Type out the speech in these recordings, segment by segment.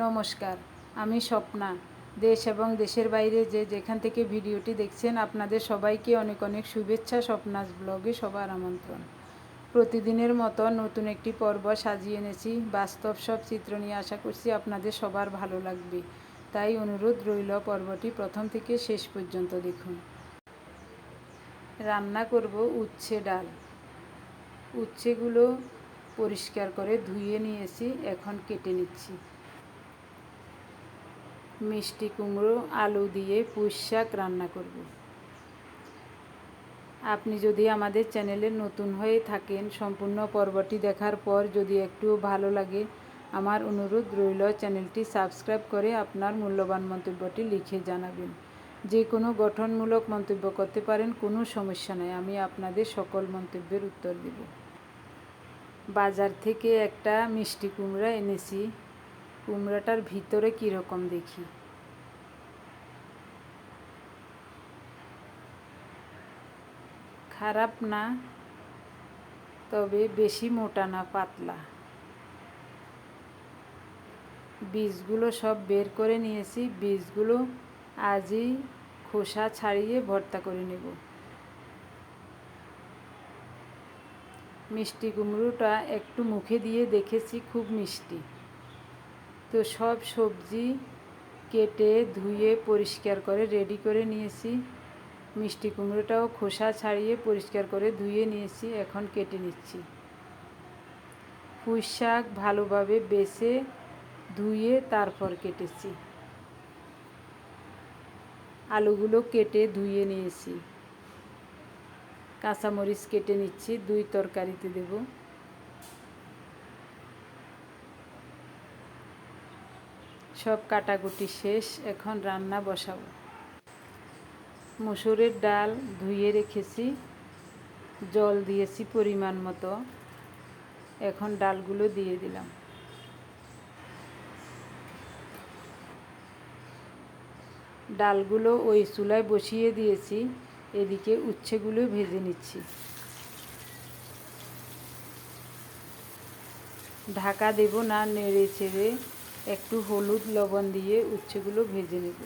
নমস্কার, আমি স্বপ্না। দেশ এবং দেশের বাইরে যে যেখান থেকে ভিডিওটি দেখছেন, আপনাদের সবাইকে অনেক অনেক শুভেচ্ছা, স্বপ্নাস ব্লগে সবার আমন্ত্রণ। প্রতিদিনের মতো নতুন একটি পর্ব সাজিয়ে এনেছি। বাস্তব সব চিত্র নিয়ে আশা করছি আপনাদের সবার ভালো লাগবে। তাই অনুরোধ রইল পর্বটি প্রথম থেকে শেষ পর্যন্ত দেখুন। রান্না করব উচ্ছে ডাল। উচ্ছেগুলো পরিষ্কার করে ধুয়ে নিয়েছি, এখন কেটে নিচ্ছি। মিষ্টি কুমড়ো, আলু দিয়ে পুঁই শাক রান্না করব। আপনি যদি আমাদের চ্যানেলে নতুন হয়ে থাকেন, সম্পূর্ণ পর্বটি দেখার পর যদি একটু ভালো লাগে, আমার অনুরোধ রইল চ্যানেলটি সাবস্ক্রাইব করে আপনার মূল্যবান মন্তব্যটি লিখে জানাবেন। যে কোনো গঠনমূলক মন্তব্য করতে পারেন, কোনো সমস্যা নেই, আমি আপনাদের সকল মন্তব্যের উত্তর দেব। বাজার থেকে একটা মিষ্টি কুমড়া এনেছি। কুমড়াটার ভিতরে কীরকম দেখি? খারাপ না, তবে বেশি মোটা না পাতলা। বীজগুলো সব বের করে নিয়েছি, বীজগুলো আজই খোসা ছাড়িয়ে ভর্তা করে নেব। মিষ্টি কুমড়োটা একটু মুখে দিয়ে দেখেছি, খুব মিষ্টি। তো সব সবজি কেটে, ধুয়ে, পরিষ্কার করে রেডি করে নিয়েছি। মিষ্টি কুমড়োটাও খোসা ছাড়িয়ে পরিষ্কার করে ধুয়ে নিয়েছি, এখন কেটে নিচ্ছি। পুঁই শাক ভালোভাবে বেছে, ধুয়ে তারপর কেটেছি। আলুগুলো কেটে ধুয়ে নিয়েছি। কাঁচামরিচ কেটে নিচ্ছি, দুই তরকারিতে দেব। সব কাটাকুটি শেষ, এখন রান্না বসাবো। মসুরের ডাল ধুয়ে রেখেছি, জল দিয়েছি পরিমাণ মতো। এখন ডালগুলো দিয়ে দিলাম। ডালগুলো ওই চুলায় বসিয়ে দিয়েছি, এদিকে উচ্ছেগুলো ভেজে নিচ্ছি। ঢাকা দেব না নেড়ে চেড়ে একটু হলুদ লবণ দিয়ে উচ্ছেগুলো ভেজে নেব।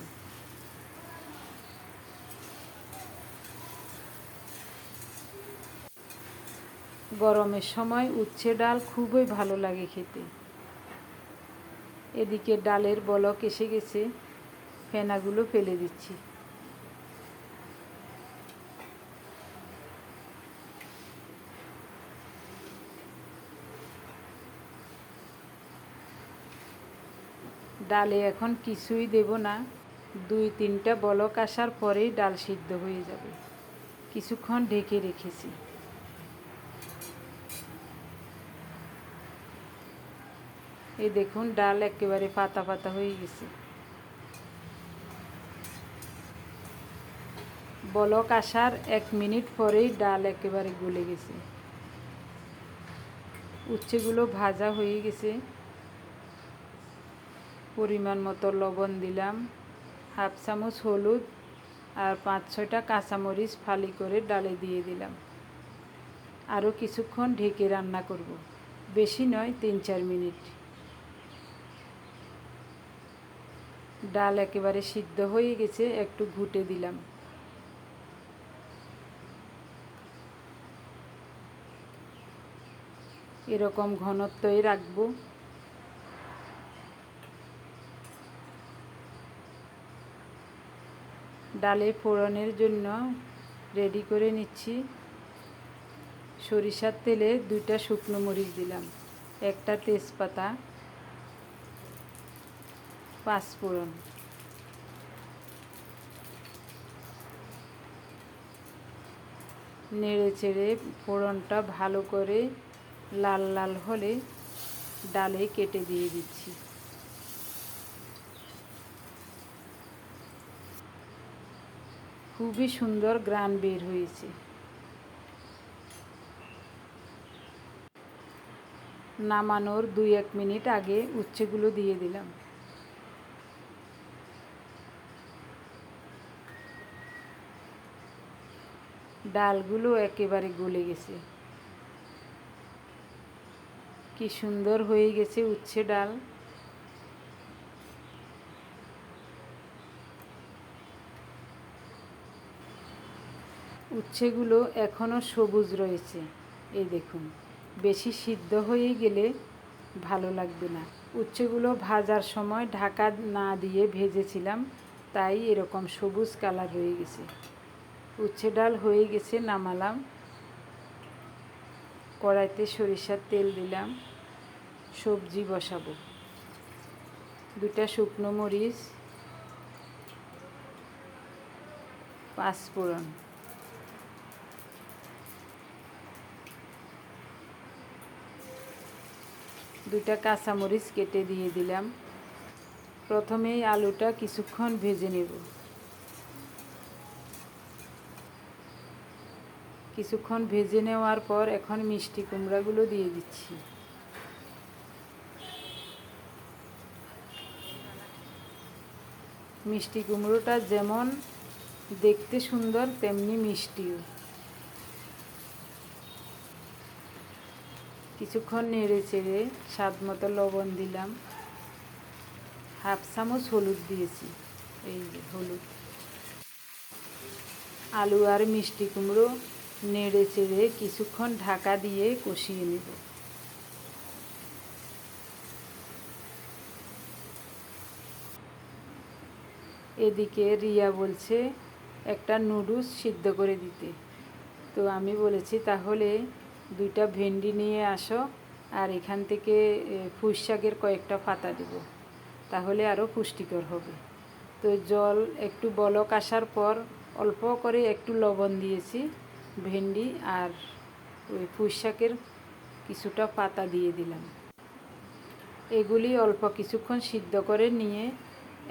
গরমের সময় উচ্ছে ডাল খুবই ভালো লাগে খেতে। এদিকে ডালের বলক এসে গেছে, ফেনাগুলো ফেলে দিচ্ছি। ডালে এখন কিছুই দেব না। দুই তিনটা বলক আসার পরেই ডাল সিদ্ধ হয়ে যাবে। কিছুক্ষণ ঢেকে রেখেছি। এই দেখুন, ডাল একেবারে পাতা পাতা হয়ে গেছে। বলক আসার এক মিনিট পরেই ডাল একেবারে গলে গেছে। উচ্ছেগুলো ভাজা হয়ে গেছে। পরিমাণ মতো লবণ দিলাম। হাফ চামচ হলুদ আর পাঁচ ছয়টা কাঁচামরিচ ফালি করে ডালে দিয়ে দিলাম। আরও কিছুক্ষণ ঢেকে রান্না করব। বেশি নয়, তিন চার মিনিট। ডাল একেবারে সিদ্ধ হয়ে গেছে, একটু ঘুটে দিলাম। এরকম ঘনত্বই রাখব। ডালে ফোড়নের জন্য রেডি করে নিচ্ছি। সরিষার তেলে দুইটা শুকনো মরিচ দিলাম, একটা তেজপাতা পাঁচফোড়ন নেড়ে চেড়ে ফোড়নটা ভালো করে লাল লাল হলে ডালে কেটে দিয়ে দিচ্ছি। খুবই সুন্দর গ্রান বের হয়েছে। নামানোর দুই এক মিনিট আগে উচ্ছেগুলো দিয়ে দিলাম। ডালগুলো একেবারে গলে গেছে। কি সুন্দর হয়ে গেছে উচ্ছে ডাল। উচ্ছেগুলো এখনও সবুজ রয়েছে। এই দেখুন, বেশি সিদ্ধ হয়ে গেলে ভালো লাগবে না। উচ্ছেগুলো ভাজার সময় ঢাকা না দিয়ে ভেজেছিলাম, তাই এরকম সবুজ কালার হয়ে গেছে। উচ্ছে ডাল হয়ে গেছে, নামালাম। কড়াইতে সরিষার তেল দিলাম, সবজি বসাবো। দুটা শুকনো মরিচ, পাঁচফোড়ন। দুটা কাঁচামরিচ কেটে দিয়ে দিলাম। প্রথমেই আলুটা কিছুক্ষণ ভেজে নেব। কিছুক্ষণ ভেজে নেওয়ার পর এখন মিষ্টি কুমড়াগুলো দিয়ে দিচ্ছি। মিষ্টি কুমড়োটা যেমন দেখতে সুন্দর, তেমনি মিষ্টিও। কিছুক্ষণ নেড়ে চেড়ে স্বাদ মতো লবণ দিলাম। হাফ চামচ হলুদ দিয়েছি, এই হলুদ। আলু আর মিষ্টি কুমড়ো নেড়ে চেড়ে কিছুক্ষণ ঢাকা দিয়ে কষিয়ে নেব। এদিকে রিয়া বলছে, একটা নুডলস সিদ্ধ করে দিতে। তো আমি বলেছি, তাহলে দুইটা ভেন্ডি নিয়ে আসো আর এখান থেকে পুঁই শাকের কয়েকটা পাতা দেব। তাহলে আরও পুষ্টিকর হবে। তো জল একটু বলক আসার পর অল্প করে একটু লবণ দিয়েছি, ভেন্ডি আর ওই পুঁই শাকের কিছুটা পাতা দিয়ে দিলাম। এগুলি অল্প কিছুক্ষণ সিদ্ধ করে নিয়ে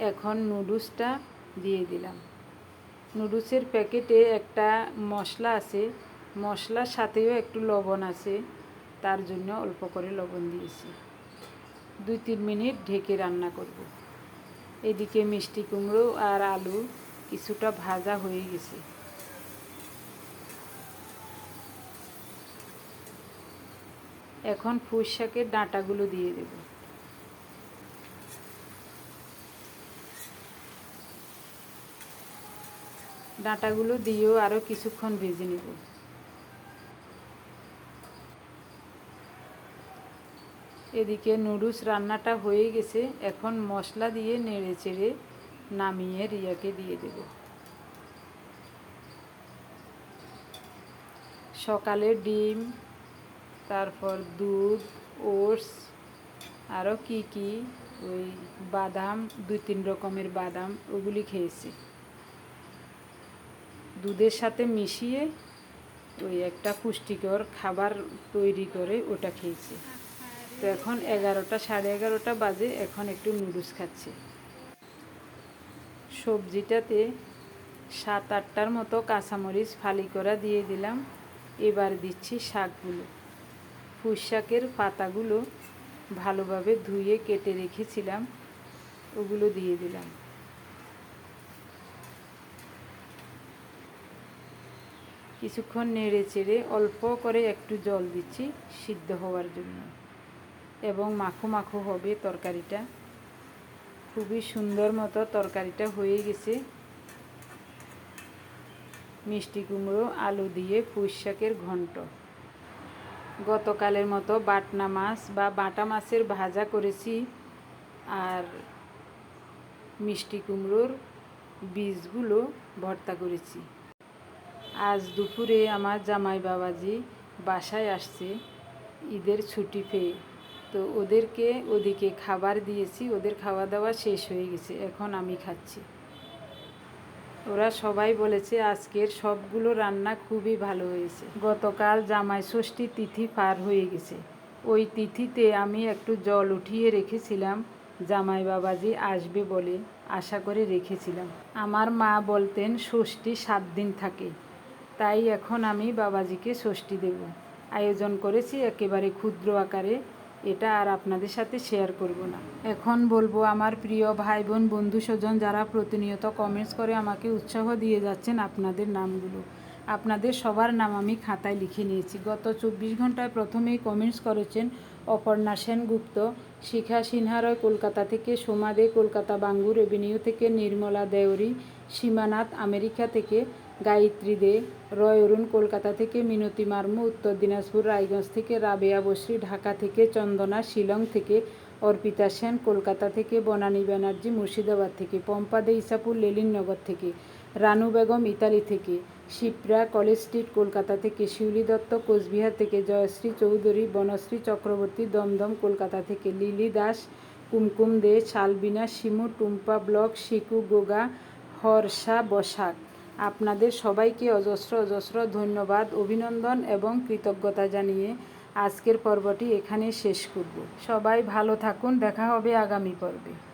এখন নুডলসটা দিয়ে দিলাম। নুডলসের প্যাকেটে একটা মশলা আছে মশলার সাথেও একটু লবণ আছে, তার জন্য অল্প করে লবণ দিয়েছি। দুই তিন মিনিট ঢেকে রান্না করব। এদিকে মিষ্টি কুমড়ো আর আলু কিছুটা ভাজা হয়ে গেছে। এখন ফুস শাকের ডাঁটাগুলো দিয়ে দেব। ডাঁটাগুলো দিয়েও আরও কিছুক্ষণ ভেজে নেব। এদিকে নুডলস রান্নাটা হয়ে গেছে, এখন মশলা দিয়ে নেড়ে চেড়ে নামিয়ে রিয়াকে দিয়ে দেব। সকালে ডিম, তারপর দুধ, ওটস, আরও কি কি, ওই বাদাম, দুই তিন রকমের বাদাম, ওগুলি খেয়েছি। দুধের সাথে মিশিয়ে ওই একটা পুষ্টিকর খাবার তৈরি করে ওটা খেয়েছি। তো এখন এগারোটা, সাড়ে এগারোটা বাজে, এখন একটু নুডলস খাচ্ছি। সবজিটাতে সাত, আটটার মতো কাঁচামরিচ ফালি করা দিয়ে দিলাম। এবার দিচ্ছি শাকগুলো। পুঁই শাকের পাতাগুলো ভালোভাবে ধুয়ে কেটে রেখেছিলাম, ওগুলো দিয়ে দিলাম। কিছুক্ষণ নেড়ে চেড়ে অল্প করে একটু জল দিচ্ছি সিদ্ধ হওয়ার জন্য। এবং মাখো মাখো হবে তরকারিটা। খুবই সুন্দর মতো তরকারিটা হয়ে গেছে। মিষ্টি কুমড়ো, আলু দিয়ে পুঁই শাকের ঘন্ট। গতকালের মতো বাটনা মাছ বা বাটা মাছের ভাজা করেছি আর মিষ্টি কুমড়োর বীজগুলো ভর্তা করেছি। আজ দুপুরে আমার জামাই বাবাজি বাসায় আসছে, ঈদের ছুটি পেয়ে। তো ওদেরকে, ওদিকে খাবার দিয়েছি, ওদের খাওয়া দাওয়া শেষ হয়ে গেছে, এখন আমি খাচ্ছি। ওরা সবাই বলেছে, আজকের সবগুলো রান্না খুবই ভালো হয়েছে। গতকাল জামাই ষষ্ঠী তিথি পার হয়ে গেছে। ওই তিথিতে আমি একটু জল উঠিয়ে রেখেছিলাম। জামাই বাবাজি আসবে বলে আশা করে রেখেছিলাম। আমার মা বলতেন, ষষ্ঠী সাত দিন থাকে। তাই এখন আমি বাবাজিকে ষষ্ঠী দেব। আয়োজন করেছি একেবারে ক্ষুদ্র আকারে। এটা আর আপনাদের সাথে শেয়ার করব না। এখন বলব, আমার প্রিয় ভাই বোন বন্ধু স্বজন যারা প্রতিনিয়ত কমেন্টস করে আমাকে উৎসাহ দিয়ে যাচ্ছেন আপনাদের নামগুলো। আপনাদের সবার নাম আমি খাতায় লিখে নিয়েছি। গত চব্বিশ ঘন্টায় প্রথমেই কমেন্টস করেছেন অপর্ণা সেনগুপ্ত, শিখা সিনহারয় কলকাতা থেকে, সোমা দে কলকাতা, বাঙ্গুর এভিনিউ থেকে, নির্মলা দেওরি সীমানাথ, আমেরিকা থেকে গায়ত্রী দে, রয় অরুণ কলকাতা থেকে মিনতি মার্মু, উত্তর দিনাজপুর রায়গঞ্জ থেকে রাবেয়া বসরি, ঢাকা থেকে চন্দনা, শিলং থেকে অর্পিতা সেন, কলকাতা থেকে বনানী ব্যানার্জি, মুর্শিদাবাদ থেকে পম্পা দে, ইসাপুর লেলিননগর থেকে রানু বেগম, ইতালি থেকে শিপ্রা, কলেজ স্ট্রিট, কলকাতা থেকে শিউলি দত্ত, কোচবিহার থেকে জয়শ্রী চৌধুরী, বনশ্রী চক্রবর্তী, দমদম, কলকাতা থেকে লিলি দাস, কুমকুম দে, শালবিনা, শিমু, টুম্পা ব্লক, শিকু, গোগা, হর্ষা বসাক। আপনাদের সবাইকে অজস্র অজস্র ধন্যবাদ, অভিনন্দন এবং কৃতজ্ঞতা জানিয়ে আজকের পর্বটি এখানে শেষ করব। সবাই ভালো থাকুন, দেখা হবে আগামী পর্বে।